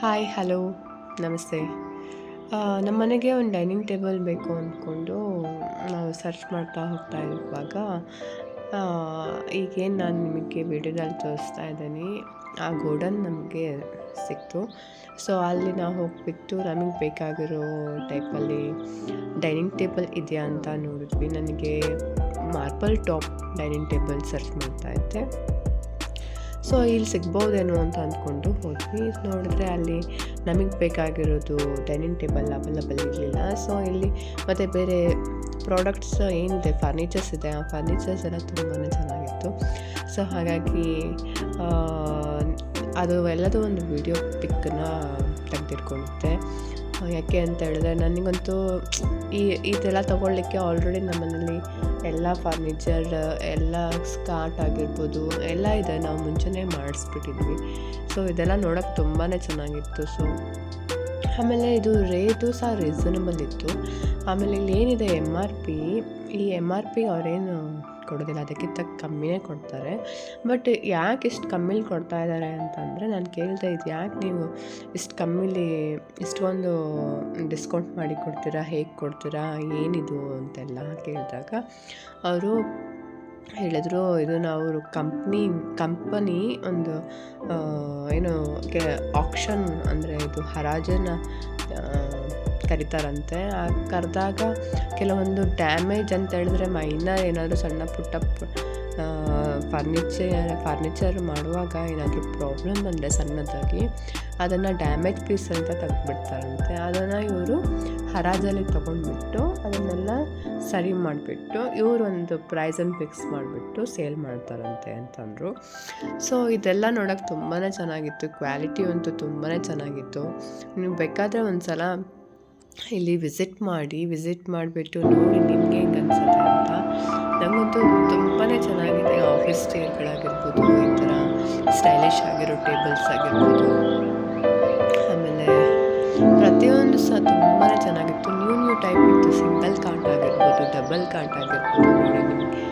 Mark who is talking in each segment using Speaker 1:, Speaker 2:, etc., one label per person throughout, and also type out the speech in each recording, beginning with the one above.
Speaker 1: Hi hello ನಮಸ್ತೆ. ನಮ್ಮ ಮನೆಗೆ ಒಂದು ಡೈನಿಂಗ್ ಟೇಬಲ್ ಬೇಕು ಅಂದ್ಕೊಂಡು ನಾವು ಸರ್ಚ್ ಮಾಡ್ತಾ ಹೋಗ್ತಾ ಇರುವಾಗ ಈಗೇನು ನಾನು ನಿಮಗೆ ವಿಡಿಯೋದಲ್ಲಿ ತೋರಿಸ್ತಾ ಇದ್ದೀನಿ. ಆ ಗೋಡನ್ ನಮಗೆ ಸಿಕ್ತು. ಸೊ, ಅಲ್ಲಿ ನಾವು ಹೋಗ್ಬಿಟ್ಟು ನಮಗೆ ಬೇಕಾಗಿರೋ ಟೈಪಲ್ಲಿ ಡೈನಿಂಗ್ ಟೇಬಲ್ ಇದೆಯಾ ಅಂತ ನೋಡಿದ್ವಿ. ನನಗೆ marble top dining table search ಮಾಡ್ತಾ ಇದ್ದೆ. ಸೊ ಇಲ್ಲಿ ಸಿಗ್ಬೋದೇನೋ ಅಂತ ಅಂದ್ಕೊಂಡು ಹೋದ್ವಿ. ನೋಡಿದ್ರೆ ಅಲ್ಲಿ ನಮಗೆ ಬೇಕಾಗಿರೋದು ಡೈನಿಂಗ್ ಟೇಬಲ್ ಅವೈಲಬಲ್ ಇರಲಿಲ್ಲ. ಸೊ ಇಲ್ಲಿ ಮತ್ತು ಬೇರೆ ಪ್ರಾಡಕ್ಟ್ಸ್ ಏನಿದೆ ಫರ್ನಿಚರ್ಸ್ ಇದೆ. ಆ ಫರ್ನಿಚರ್ಸ್ ಎಲ್ಲ ತುಂಬಾ ಚೆನ್ನಾಗಿತ್ತು. ಸೊ ಹಾಗಾಗಿ ಅದು ಎಲ್ಲದೂ ಒಂದು ವಿಡಿಯೋ ಪಿಕ್ಕನ್ನ ತೆಗೆದಿಟ್ಕೊಂಡಿದ್ದೆ ಯಾಕೆ ಅಂತ ಹೇಳಿದ್ರೆ ನನಗಂತೂ ಈ ಇದೆಲ್ಲ ತೊಗೊಳ್ಲಿಕ್ಕೆ ಆಲ್ರೆಡಿ ನಮ್ಮನೇಲಿ ಎಲ್ಲ ಫರ್ನಿಚರ್ ಎಲ್ಲ ಸ್ಕಾರ್ಟ್ ಆಗಿರ್ಬೋದು, ಎಲ್ಲ ಇದೆ. ನಾವು ಮುಂಚೆನೇ ಮಾಡಿಸ್ಬಿಟ್ಟಿದ್ವಿ. ಸೊ ಇದೆಲ್ಲ ನೋಡೋಕ್ಕೆ ತುಂಬಾ ಚೆನ್ನಾಗಿತ್ತು. ಸೊ ಆಮೇಲೆ ಇದು ರೇಟು ಸಹ ರೀಸನಬಲ್ ಇತ್ತು. ಆಮೇಲೆ ಇಲ್ಲಿ ಏನಿದೆ ಎಂ ಆರ್ ಪಿ ಈ ಎಂ ಆರ್ ಪಿ ಅವರೇನು ಕೊಡೋದಿಲ್ಲ, ಅದಕ್ಕಿಂತ ಕಮ್ಮಿನೇ ಕೊಡ್ತಾರೆ. ಬಟ್ ಯಾಕೆ ಇಷ್ಟು ಕಮ್ಮಿಲಿ ಕೊಡ್ತಾ ಇದ್ದಾರೆ ಅಂತಂದರೆ ನಾನು ಕೇಳ್ತಾ ಇದು ಯಾಕೆ ನೀವು ಇಷ್ಟು ಕಮ್ಮಿಲಿ ಇಷ್ಟೊಂದು ಡಿಸ್ಕೌಂಟ್ ಮಾಡಿ ಕೊಡ್ತೀರಾ, ಹೇಗೆ ಕೊಡ್ತೀರಾ, ಏನಿದು ಅಂತೆಲ್ಲ ಕೇಳಿದಾಗ ಅವರು ಹೇಳಿದ್ರು, ಇದು ನಾವು ಕಂಪ್ನಿ ಕಂಪನಿ ಒಂದು ಏನು ಆಕ್ಷನ್ ಅಂದರೆ ಇದು ಹರಾಜನ್ನು ಕರಿತಾರಂತೆ. ಕರೆದಾಗ ಕೆಲವೊಂದು ಡ್ಯಾಮೇಜ್ ಅಂತ ಹೇಳಿದ್ರೆ ಮೈನರ್ ಏನಾದರೂ ಸಣ್ಣ ಪುಟ್ಟ ಫರ್ನಿಚರ್ ಫರ್ನಿಚರ್ ಮಾಡುವಾಗ ಏನಾದರೂ ಪ್ರಾಬ್ಲಮ್ ಬಂದರೆ ಸಣ್ಣದಾಗಿ ಅದನ್ನು ಡ್ಯಾಮೇಜ್ ಪೀಸ್ ಅಂತ ತೆಗೆದುಬಿಡ್ತಾರಂತೆ. ಅದನ್ನು ಇವರು ಹರಾಜಲ್ಲಿ ತೊಗೊಂಡ್ಬಿಟ್ಟು ಅದನ್ನೆಲ್ಲ ಸರಿ ಮಾಡಿಬಿಟ್ಟು ಇವರೊಂದು ಪ್ರೈಸನ್ನು ಫಿಕ್ಸ್ ಮಾಡಿಬಿಟ್ಟು ಸೇಲ್ ಮಾಡ್ತಾರಂತೆ ಅಂತಂದರು. ಸೊ ಇದೆಲ್ಲ ನೋಡೋಕ್ಕೆ ತುಂಬಾ ಚೆನ್ನಾಗಿತ್ತು. ಕ್ವಾಲಿಟಿ ಅಂತೂ ತುಂಬಾ ಚೆನ್ನಾಗಿತ್ತು. ನೀವು ಬೇಕಾದರೆ ಒಂದು ಸಲ ಇಲ್ಲಿ ವಿಸಿಟ್ ಮಾಡಿ ವಿಸಿಟ್ ಮಾಡಿಬಿಟ್ಟು ನೋಡಿ ನಿಮಗೆ ಹೆಂಗೆ ಅನ್ಸುತ್ತೆ ಅಂತ. ನಮಗಂತೂ ತುಂಬಾ ಚೆನ್ನಾಗಿದೆ ಆಫೀಸ್ ಚೇರ್ಗಳಾಗಿರ್ಬೋದು ಈ ಥರ ಸ್ಟೈಲಿಶ್ ಆಗಿರೋ ಟೇಬಲ್ಸ್ ಆಗಿರ್ಬೋದು. ಆಮೇಲೆ ಪ್ರತಿಯೊಂದು ಸಹ ತುಂಬಾ ಚೆನ್ನಾಗಿತ್ತು. ನ್ಯೂ ನ್ಯೂ ಟೈಪ್ ಇತ್ತು ಸಿಂಗಲ್ ಕಾಂಟ್ ಆಗಿರ್ಬೋದು ಡಬಲ್ ಕಾಂಟ್ ಆಗಿರ್ಬೋದು ನೋಡಿ ನಿಮಗೆ.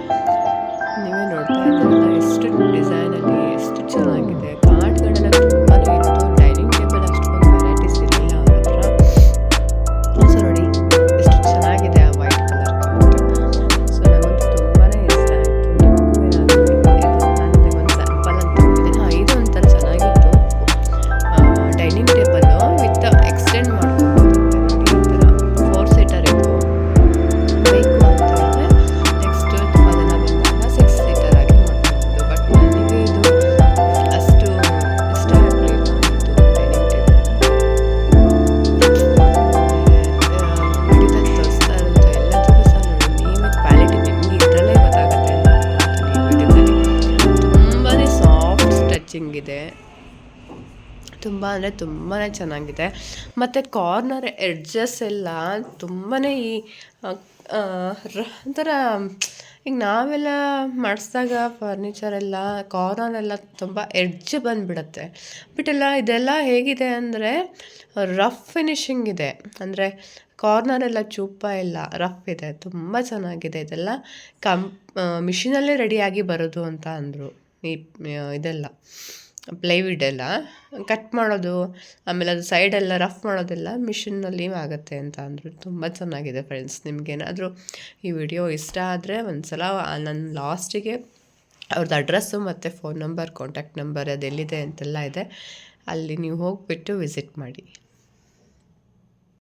Speaker 1: ಇದೆ ತುಂಬ ಅಂದರೆ ತುಂಬಾ ಚೆನ್ನಾಗಿದೆ. ಮತ್ತು ಕಾರ್ನರ್ ಎಡ್ಜಸ್ ಎಲ್ಲ ತುಂಬಾ ಈ ಒಂಥರ, ಈಗ ನಾವೆಲ್ಲ ಮಾಡಿಸಿದಾಗ ಕಾರ್ನರ್ ಎಲ್ಲ ತುಂಬ ಎಡ್ಜ್ ಬಂದುಬಿಡತ್ತೆ. ಬಟ್ ಎಲ್ಲ ಇದೆಲ್ಲ ಹೇಗಿದೆ ಅಂದರೆ ರಫ್ ಫಿನಿಶಿಂಗ್ ಇದೆ. ಅಂದರೆ ಕಾರ್ನರ್ ಎಲ್ಲ ಚೂಪ ಇಲ್ಲ ರಫ್ ಇದೆ. ತುಂಬ ಚೆನ್ನಾಗಿದೆ ಇದೆಲ್ಲ. ಕಂ ಮಿಷಿನಲ್ಲೇ ರೆಡಿಯಾಗಿ ಬರೋದು ಅಂತ ಅಂದರು. ಈ ಇದೆಲ್ಲ. ಪ್ಲೈವುಡ್ ಎಲ್ಲ ಕಟ್ ಮಾಡೋದು, ಆಮೇಲೆ ಅದು ಸೈಡೆಲ್ಲ ರಫ್ ಮಾಡೋದೆಲ್ಲ ಮಿಷಿನ್ನಲ್ಲಿ ಆಗುತ್ತೆ ಅಂತ ಅಂದರು. ತುಂಬ ಚೆನ್ನಾಗಿದೆ ಫ್ರೆಂಡ್ಸ್ ನಿಮಗೇನಾದರೂ ಈ ವಿಡಿಯೋ ಇಷ್ಟ ಆದರೆ ಒಂದು ಸಲ ನನ್ನ ಲಾಸ್ಟಿಗೆ ಅವ್ರದ್ದು ಅಡ್ರೆಸ್ಸು ಮತ್ತು ಫೋನ್ ನಂಬರ್ ಕಾಂಟ್ಯಾಕ್ಟ್ ನಂಬರ್ ಅದೆಲ್ಲಿದೆ ಅಂತೆಲ್ಲ ಇದೆ. ಅಲ್ಲಿ ನೀವು ಹೋಗಿಬಿಟ್ಟು ವಿಸಿಟ್ ಮಾಡಿ.